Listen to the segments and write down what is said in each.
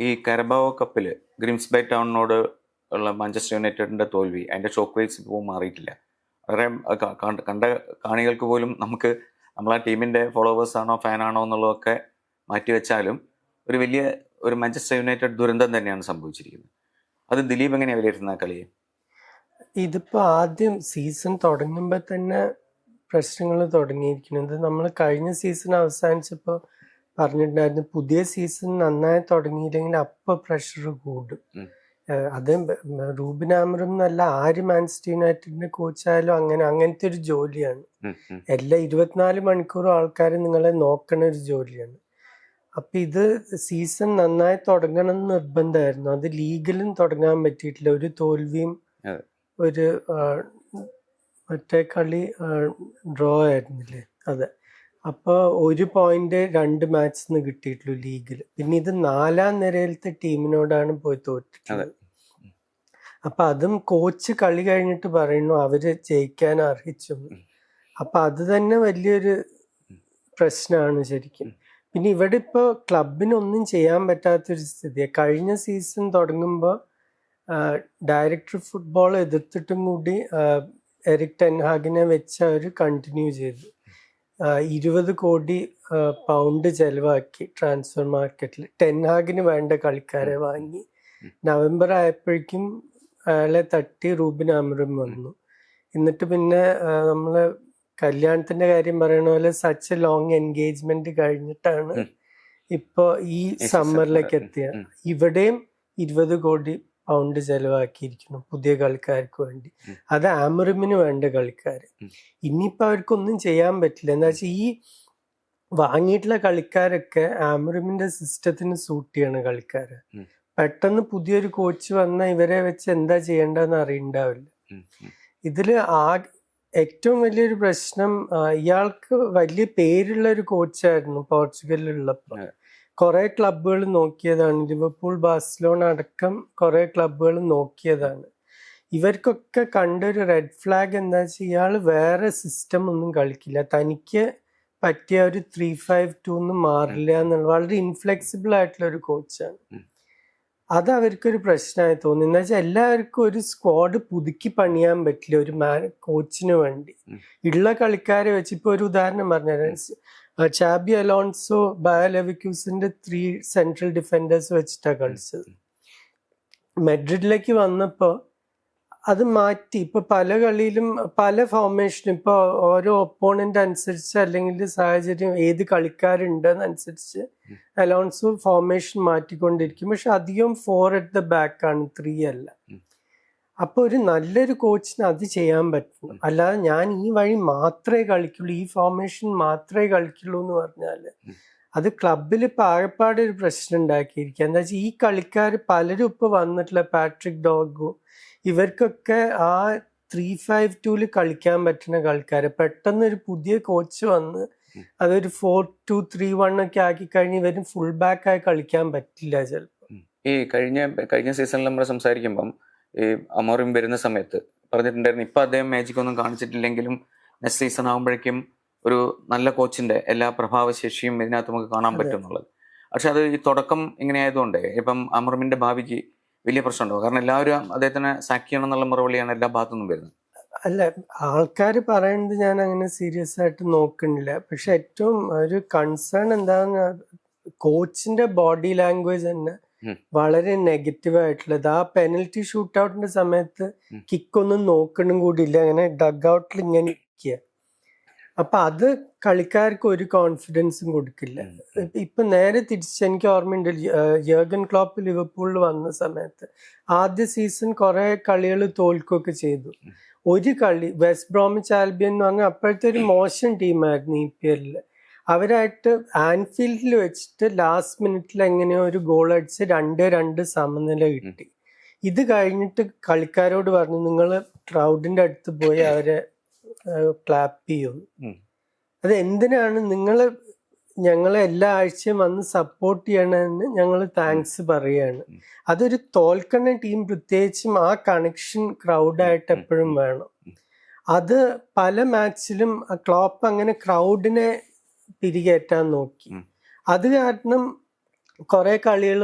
ഈ കരബാവോ കപ്പിൽ ഗ്രിംസ്ബൈ ടൗണിനോട് ഉള്ള മാഞ്ചസ്റ്റർ യുണൈറ്റഡിന്റെ തോൽവി അതിന്റെ ഷോക്ക് വേവ്സ് ഇപ്പോൾ മാറിയിട്ടില്ല. വളരെ കണ്ട- കാണികൾക്ക് പോലും നമുക്ക് നമ്മളാ ടീമിന്റെ ഫോളോവേഴ്സ് ആണോ ഫാൻ ആണോ എന്നുള്ളതൊക്കെ മാറ്റിവെച്ചാലും ഒരു വലിയ ഒരു മാഞ്ചസ്റ്റർ യുണൈറ്റഡ് ദുരന്തം തന്നെയാണ് സംഭവിച്ചിരിക്കുന്നത്. അത് ദിലീപ് എങ്ങനെയാണ് വിലയിരുത്തുന്ന കളിയെ? ഇതിപ്പോ ആദ്യം സീസൺ തുടങ്ങുമ്പോൾ തന്നെ പ്രശ്നങ്ങൾ തുടങ്ങിയിരിക്കുന്നത് നമ്മൾ കഴിഞ്ഞ സീസൺ അവസാനിച്ചപ്പോൾ പറഞ്ഞിട്ടുണ്ടായിരുന്നു. പുതിയ സീസൺ നന്നായി തുടങ്ങിയില്ലെങ്കിൽ അപ്പൊ പ്രഷർ കൂടും. അത് റൂബിൻ ആമറും എന്നല്ല ആര് മാൻസ്റ്റർ യുണൈറ്റഡിന്റെ കോച്ചായാലും അങ്ങനെ അങ്ങനത്തെ ഒരു ജോലിയാണ്. എല്ലാ ഇരുപത്തിനാല് മണിക്കൂറും ആൾക്കാർ നിങ്ങളെ നോക്കണ ഒരു ജോലിയാണ്. അപ്പൊ ഇത് സീസൺ നന്നായി തുടങ്ങണം എന്ന് നിർബന്ധമായിരുന്നു. അത് ലീഗലും തുടങ്ങാൻ പറ്റിയിട്ടില്ല. ഒരു തോൽവിയും ഒരു മറ്റേ കളി ഡ്രോ ആയിരുന്നില്ലേ? അതെ. അപ്പൊ ഒരു പോയിന്റ് രണ്ട് മാച്ചിൽ കിട്ടിയിട്ടുള്ളൂ ലീഗിൽ പിന്നെ ഇത് നാലാം നിരയിലത്തെ ടീമിനോടാണ് പോയി തോറ്റിട്ടുള്ളത്. അപ്പൊ അതും കോച്ച് കളി കഴിഞ്ഞിട്ട് പറയുന്നു അവർ ജയിക്കാൻ അർഹിച്ചു. അപ്പൊ അത് തന്നെ വലിയൊരു പ്രശ്നമാണ് ശരിക്കും. പിന്നെ ഇവിടെ ഇപ്പോൾ ക്ലബിനൊന്നും ചെയ്യാൻ പറ്റാത്തൊരു സ്ഥിതിയാണ് കഴിഞ്ഞ സീസൺ തുടങ്ങുമ്പോൾ ഡയറക്ടർ ഫുട്ബോൾ എതിർത്തിട്ടും കൂടി എറിക് ടെൻഹാഗിനെ വെച്ച് അവർ കണ്ടിന്യൂ ചെയ്തു. ഇരുപത് കോടി പൗണ്ട് ചെലവാക്കി ട്രാൻസ്ഫർ മാർക്കറ്റിൽ ടെൻഹാഗിന് വേണ്ട കളിക്കാരെ വാങ്ങി. നവംബർ ആയപ്പോഴേക്കും അയാളെ തട്ടി റൂബിൻ അമറും വന്നു. എന്നിട്ട് പിന്നെ നമ്മളെ കല്യാണത്തിന്റെ കാര്യം പറയണ പോലെ സച്ച് ലോങ് എൻഗേജ്മെന്റ് കഴിഞ്ഞിട്ടാണ് ഇപ്പോ ഈ സമ്മറിലേക്ക് എത്തിയ ഇവിടെയും ഇരുപത് കോടി പൗണ്ട് ചെലവാക്കിയിരിക്കുന്നു. പുതിയ കളിക്കാർക്ക് വേണ്ടി. അത് ആമറിമിന് വേണ്ട കളിക്കാർ ഇനിയിപ്പോൾ ഇനിയിപ്പോ അവർക്കൊന്നും ചെയ്യാൻ പറ്റില്ല. എന്താ വെച്ചാൽ ഈ വാങ്ങിയിട്ടുള്ള കളിക്കാരൊക്കെ ആമറിമിന്റെ സിസ്റ്റത്തിന് സൂട്ട് ചെയ്യണ കളിക്കാർ പെട്ടെന്ന് പുതിയൊരു കോച്ച് വന്ന ഇവരെ വെച്ച് എന്താ ചെയ്യേണ്ടതെന്ന് അറിയണ്ടാവില്ല. ഇതിൽ ആ ഏറ്റവും വലിയൊരു പ്രശ്നം ഇയാൾക്ക് വലിയ പേരുള്ള ഒരു കോച്ചായിരുന്നു പോർച്ചുഗലിലുള്ളപ്പോൾ. കുറെ ക്ലബുകൾ നോക്കിയതാണ്. ലിവർപൂൾ ബാഴ്സലോണ അടക്കം കുറെ ക്ലബുകൾ നോക്കിയതാണ്. ഇവർക്കൊക്കെ കണ്ടൊരു റെഡ് ഫ്ലാഗ് എന്താ വെച്ചാൽ ഇയാൾ വേറെ സിസ്റ്റം ഒന്നും കളിക്കില്ല. തനിക്ക് പറ്റിയ ഒരു ത്രീ ഫൈവ് ടു ഒന്നും മാറില്ല എന്നുള്ള വളരെ ഇൻഫ്ലെക്സിബിൾ ആയിട്ടുള്ള ഒരു കോച്ചാണ്. അത് അവർക്കൊരു പ്രശ്നമായി തോന്നി. എന്ന് വെച്ചാൽ എല്ലാവർക്കും ഒരു സ്ക്വാഡ് പുതുക്കി പണിയാൻ പറ്റില്ല ഒരു മാ കോച്ചിന് വേണ്ടി. ഉള്ള കളിക്കാരെ വെച്ച് ഇപ്പൊ ഒരു ഉദാഹരണം പറഞ്ഞുതരാം ചാബി അലോൺസോ ബയലെവിക്യൂസിന്റെ ത്രീ സെൻട്രൽ ഡിഫൻഡേഴ്സ് വെച്ചിട്ടാണ് കളിച്ചത്. മെഡ്രിഡിലേക്ക് വന്നപ്പോൾ അത് മാറ്റി. ഇപ്പൊ പല കളിയിലും പല ഫോർമേഷനും ഇപ്പൊ ഓരോ ഒപ്പോണന്റ് അനുസരിച്ച് അല്ലെങ്കിൽ സാഹചര്യം ഏത് കളിക്കാരുണ്ടെന്നനുസരിച്ച് അലോൺസോ ഫോർമേഷൻ മാറ്റിക്കൊണ്ടിരിക്കും. പക്ഷെ അധികം ഫോർ അറ്റ് ദ ബാക്ക് ആണ് ത്രീ അല്ല. ഉം. അപ്പൊ ഒരു നല്ലൊരു കോച്ചിന് അത് ചെയ്യാൻ പറ്റുന്നു അല്ലാതെ ഞാൻ ഈ വഴി മാത്രമേ കളിക്കുള്ളൂ ഈ ഫോർമേഷൻ മാത്രമേ കളിക്കുള്ളൂ എന്ന് പറഞ്ഞാൽ അത് ക്ലബിൽ ഇപ്പം ആകെപ്പാടെ ഒരു പ്രശ്നം ഉണ്ടാക്കിയിരിക്കുക എന്താ വെച്ചാൽ ഈ കളിക്കാർ പലരും ഇപ്പോൾ വന്നിട്ടുള്ള പാട്രിക് ഡോഗു ഇവർക്കൊക്കെ ആ ത്രീ ഫൈവ് ടൂൽ കളിക്കാൻ പറ്റുന്ന കളിക്കാർ പെട്ടെന്ന് ഒരു പുതിയ കോച്ച് വന്ന് അതൊരു ഫോർ ടു ത്രീ വൺ ഒക്കെ ആക്കി കഴിഞ്ഞ് ഇവരും ഫുൾ ബാക്ക് ആയി കളിക്കാൻ പറ്റില്ല ചിലപ്പോൾ ഈ കഴിഞ്ഞ കഴിഞ്ഞ സീസണിൽ നമ്മൾ സംസാരിക്കുമ്പം ഈ അമോറിം വരുന്ന സമയത്ത് പറഞ്ഞിട്ടുണ്ടായിരുന്നു. ഇപ്പൊ അദ്ദേഹം മാജിക് ഒന്നും കാണിച്ചിട്ടില്ലെങ്കിലും നെക്സ്റ്റ് സീസൺ ആകുമ്പോഴേക്കും ഒരു നല്ല കോച്ചിന്റെ എല്ലാ പ്രഭാവശേഷിയും ഇതിനകത്ത് നമുക്ക് കാണാൻ പറ്റുന്നുള്ളത് പറ്റും എന്നുള്ളത് പക്ഷെ അത് ഈ തുടക്കം ഇങ്ങനെ ആയതുകൊണ്ട് ഇപ്പം അമറിമിന്റെ ഭാവിക്ക് വലിയ പ്രശ്നമുണ്ടോ. കാരണം എല്ലാവരും അദ്ദേഹത്തിന് സാക്ക് ചെയ്യണം എന്നുള്ള മറുപടിയാണ് എല്ലാ ഭാഗത്തു നിന്നും വരുന്നത്. അല്ല ആൾക്കാർ പറയുന്നത് ഞാൻ അങ്ങനെ സീരിയസ് ആയിട്ട് നോക്കുന്നില്ല. പക്ഷെ ഏറ്റവും ഒരു കൺസേൺ എന്താന്ന് കോച്ചിന്റെ ബോഡി ലാംഗ്വേജ് തന്നെ. വളരെ നെഗറ്റീവ് ആയിട്ടുള്ളത്. ആ പെനൽറ്റി ഷൂട്ട് ഔട്ടിന്റെ സമയത്ത് കിക്കൊന്നും നോക്കണം കൂടിയില്ല. അങ്ങനെ ഡഗ് ഔട്ടിൽ ഇങ്ങനെ ഇരിക്കുക അപ്പൊ അത് കളിക്കാർക്ക് ഒരു കോൺഫിഡൻസും കൊടുക്കില്ല. ഇപ്പൊ- നേരെ തിരിച്ച് എനിക്ക് ഓർമ്മയുണ്ട് യർഗൻ ക്ലോപ്പ് ലിവർപൂളിൽ വന്ന സമയത്ത് ആദ്യ സീസൺ കുറെ കളികൾ തോൽക്കുകയൊക്കെ ചെയ്തു. ഒരു കളി വെസ്റ്റ് ബ്രോമിച്ച് ആൽബിയൻ എന്ന് പറഞ്ഞാൽ അപ്പോഴത്തെ ഒരു മോശം ടീമായിരുന്നു ഇ പി എല്ലിൽ അവരായിട്ട് ആൻഫീൽഡിൽ വെച്ചിട്ട് ലാസ്റ്റ് മിനിറ്റിൽ എങ്ങനെയോ ഒരു ഗോൾ അടിച്ച് രണ്ട് രണ്ട് സമനില കിട്ടി. ഇത് കഴിഞ്ഞിട്ട് കളിക്കാരോട് പറഞ്ഞു നിങ്ങൾ ക്രൗഡിന്റെ അടുത്ത് പോയി അവരെ ക്ലാപ്പ് ചെയ്യും. അത് എന്തിനാണ് നിങ്ങൾ ഞങ്ങളെ എല്ലാ ആഴ്ചയും വന്ന് സപ്പോർട്ട് ചെയ്യണമെന്ന് ഞങ്ങൾ താങ്ക്സ് പറയുകയാണ് അതൊരു തോൽക്കണ ടീം പ്രത്യേകിച്ചും ആ കണക്ഷൻ ക്രൗഡായിട്ട് എപ്പോഴും വേണം. അത് പല മാച്ചിലും ക്ലോപ്പ് അങ്ങനെ ക്രൗഡിനെ പിരികേറ്റാൻ നോക്കി. അത് കാരണം കുറെ കളികൾ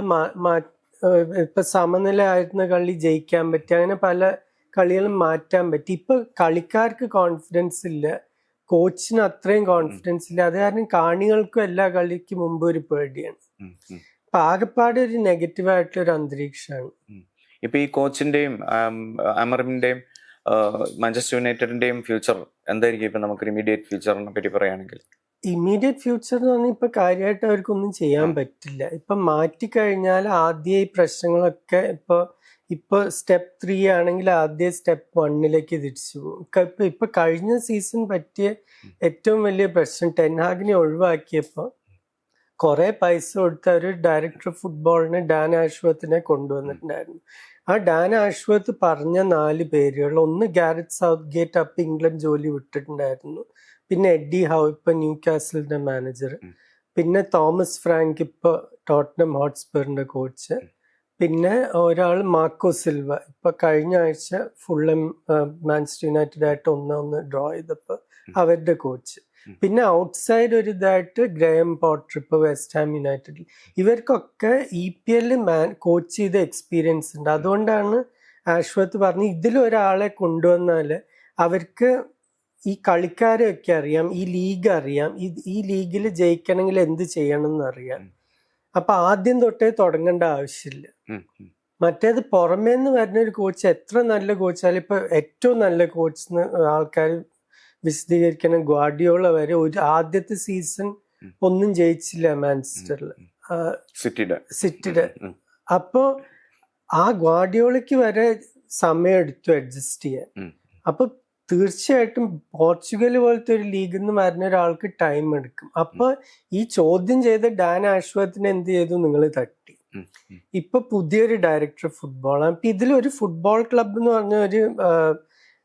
ഇപ്പൊ സമനില ആയിരുന്ന കളി ജയിക്കാൻ പറ്റി അങ്ങനെ പല കളികളും മാറ്റാൻ പറ്റി. ഇപ്പൊ കളിക്കാർക്ക് കോൺഫിഡൻസ് ഇല്ല കോച്ചിന് അത്രയും കോൺഫിഡൻസ് ഇല്ല. അത് കാരണം കാണികൾക്കും എല്ലാ കളിക്ക് മുമ്പ് ഒരു പേടിയാണ്. അപ്പൊ ആകെപ്പാടെ ഒരു നെഗറ്റീവ് ആയിട്ടുള്ള ഒരു അന്തരീക്ഷമാണ്. ഇപ്പൊ ഈ കോച്ചിന്റെയും അമറിന്റെയും മാഞ്ചസ്റ്റർ യുണൈറ്റഡിന്റെയും ഫ്യൂച്ചർ എന്തായിരിക്കും ഇപ്പൊ നമുക്ക് ഇമീഡിയറ്റ് ഫ്യൂച്ചറിനെ പറ്റി പറയുകയാണെങ്കിൽ? ഇമ്മീഡിയറ്റ് ഫ്യൂച്ചർ എന്ന് പറഞ്ഞാൽ ഇപ്പൊ കാര്യമായിട്ട് അവർക്കൊന്നും ചെയ്യാൻ. പറ്റില്ല. ഇപ്പൊ മാറ്റിക്കഴിഞ്ഞാൽ ആദ്യ ഈ പ്രശ്നങ്ങളൊക്കെ ഇപ്പൊ ഇപ്പൊ സ്റ്റെപ്പ് ത്രീ ആണെങ്കിൽ ആദ്യ സ്റ്റെപ്പ് വണ്ണിലേക്ക് തിരിച്ചു പോകും. ഇപ്പൊ കഴിഞ്ഞ സീസൺ പറ്റിയ ഏറ്റവും വലിയ പ്രശ്നം ടെൻഹാഗിനെ ഒഴിവാക്കിയപ്പോ കുറെ പൈസ കൊടുത്ത ഒരു ഡയറക്ടർ ഫുട്ബോളിന് ഡാൻ ആഷ്വത്തിനെ കൊണ്ടുവന്നിട്ടുണ്ടായിരുന്നു. ആ ഡാൻ ആഷ്വത്ത് പറഞ്ഞ നാല് പേരുകൾ ഒന്ന് ഗാരറ്റ് സൗത്ത് ഗേറ്റ് അപ്പ് ഇംഗ്ലണ്ട് ജോലി വിട്ടിട്ടുണ്ടായിരുന്നു. പിന്നെ എഡ്ഡി ഹൗ ഇപ്പൊ ന്യൂ കാസലിന്റെ മാനേജർ പിന്നെ തോമസ് ഫ്രാങ്ക് ഇപ്പൊ ടോട്ടനം ഹോട്ട്സ്പെറിന്റെ കോച്ച്. പിന്നെ ഒരാൾ മാർക്കോ സിൽവ. ഇപ്പൊ കഴിഞ്ഞ ആഴ്ച ഫുള്ളും മാഞ്ചസ്റ്റർ യുണൈറ്റഡ് ആയിട്ട് ഒന്ന് ഒന്ന് ഡ്രോ ചെയ്തപ്പോ അവരുടെ കോച്ച്. പിന്നെ ഔട്ട്സൈഡ് ഒരു ഇതായിട്ട് ഗ്രേം പോട്ടർ ഇപ്പൊ വെസ്റ്റ് ഹാം യുണൈറ്റഡിൽ ഇവർക്കൊക്കെ ഇ പി എല്ലിൽ മാൻ കോച്ച് ചെയ്ത എക്സ്പീരിയൻസ് ഉണ്ട്. അതുകൊണ്ടാണ് ആശ്വത്ത് പറഞ്ഞ് ഇതിലൊരാളെ കൊണ്ടുവന്നാൽ അവർക്ക് ഈ കളിക്കാരെയൊക്കെ അറിയാം ഈ ലീഗ് അറിയാം ഈ ലീഗിൽ ജയിക്കണമെങ്കിൽ എന്ത് ചെയ്യണം എന്നറിയാം. അപ്പൊ ആദ്യം തൊട്ടേ തുടങ്ങേണ്ട ആവശ്യമില്ല. മറ്റേത് പുറമേ പുറമേന്ന് വരുന്ന ഒരു കോച്ച് എത്ര നല്ല കോച്ചാലും ഇപ്പൊ ഏറ്റവും നല്ല കോച്ച് ആൾക്കാർ വിശദീകരിക്കണം. ഗ്വാഡിയോള വരെ ഒരു ആദ്യത്തെ സീസൺ ഒന്നും ജയിച്ചില്ല മാഞ്ചസ്റ്ററിൽ സിറ്റിയുടെ. സിറ്റിയുടെ. അപ്പോ ആ ഗ്വാഡിയോളയ്ക്ക് വരെ സമയം എടുത്തു അഡ്ജസ്റ്റ് ചെയ്യാൻ. അപ്പൊ തീർച്ചയായിട്ടും പോർച്ചുഗൽ പോലത്തെ ഒരു ലീഗിൽ നിന്ന് വരുന്ന ഒരാൾക്ക് ടൈം എടുക്കും. അപ്പൊ ഈ ചോദ്യം ചെയ്ത ഡാൻ ആശ്വത്തിന് എന്ത് ചെയ്തു? നിങ്ങൾ തട്ടി. ഇപ്പൊ പുതിയൊരു ഡയറക്ടർ ഫുട്ബോൾ ഫുട്ബോളാണ് അപ്പൊ ഒരു ഫുട്ബോൾ ക്ലബ് എന്ന് പറഞ്ഞ ഒരു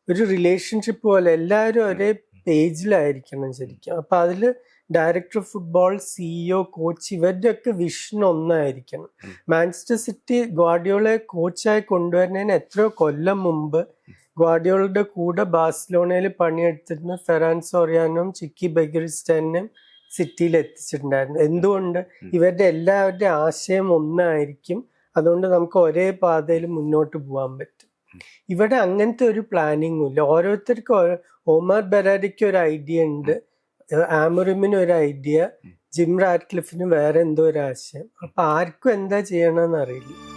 ഒരു റിലേഷൻഷിപ്പ് പോലെ എല്ലാവരും ഒരേ പേജിലായിരിക്കണം ശരിക്കും. അപ്പൊ അതിൽ ഡയറക്ടർ ഫുട്ബോൾ സിഇഒ കോച്ച് ഇവരുടെ ഒക്കെ വിഷൻ ഒന്നായിരിക്കണം. മാഞ്ചസ്റ്റർ സിറ്റി ഗ്വാഡിയോളെ കോച്ചായി കൊണ്ടുവരുന്നതിന് എത്രയോ കൊല്ലം മുമ്പ് ഗ്വാഡിയോളുടെ കൂടെ ബാഴ്സലോണയിൽ പണിയെടുത്തിരുന്ന ഫെറാൻ സോറിയാനും ചിക്കി ബഗിറിസ്റ്റാനും സിറ്റിയിൽ എത്തിച്ചിട്ടുണ്ടായിരുന്നു. എന്തുകൊണ്ട്? ഇവരുടെ എല്ലാവരുടെ ആശയം ഒന്നായിരിക്കും. അതുകൊണ്ട് നമുക്ക് ഒരേ പാതയിൽ മുന്നോട്ട് പോകാൻ പറ്റും. ഇവിടെ അങ്ങനത്തെ ഒരു പ്ലാനിങ്ങും ഇല്ല. ഓരോരുത്തർക്കും ഓരോ ഒമർ ബെരാരിക്ക് ഒരു ഐഡിയ ഉണ്ട്. ആമറിമിന് ഒരു ഐഡിയ ജിം റാറ്റ്ലിഫിന് വേറെ എന്തോ ഒരു ആശയം. അപ്പൊ ആർക്കും എന്താ ചെയ്യണമെന്ന് അറിയില്ല.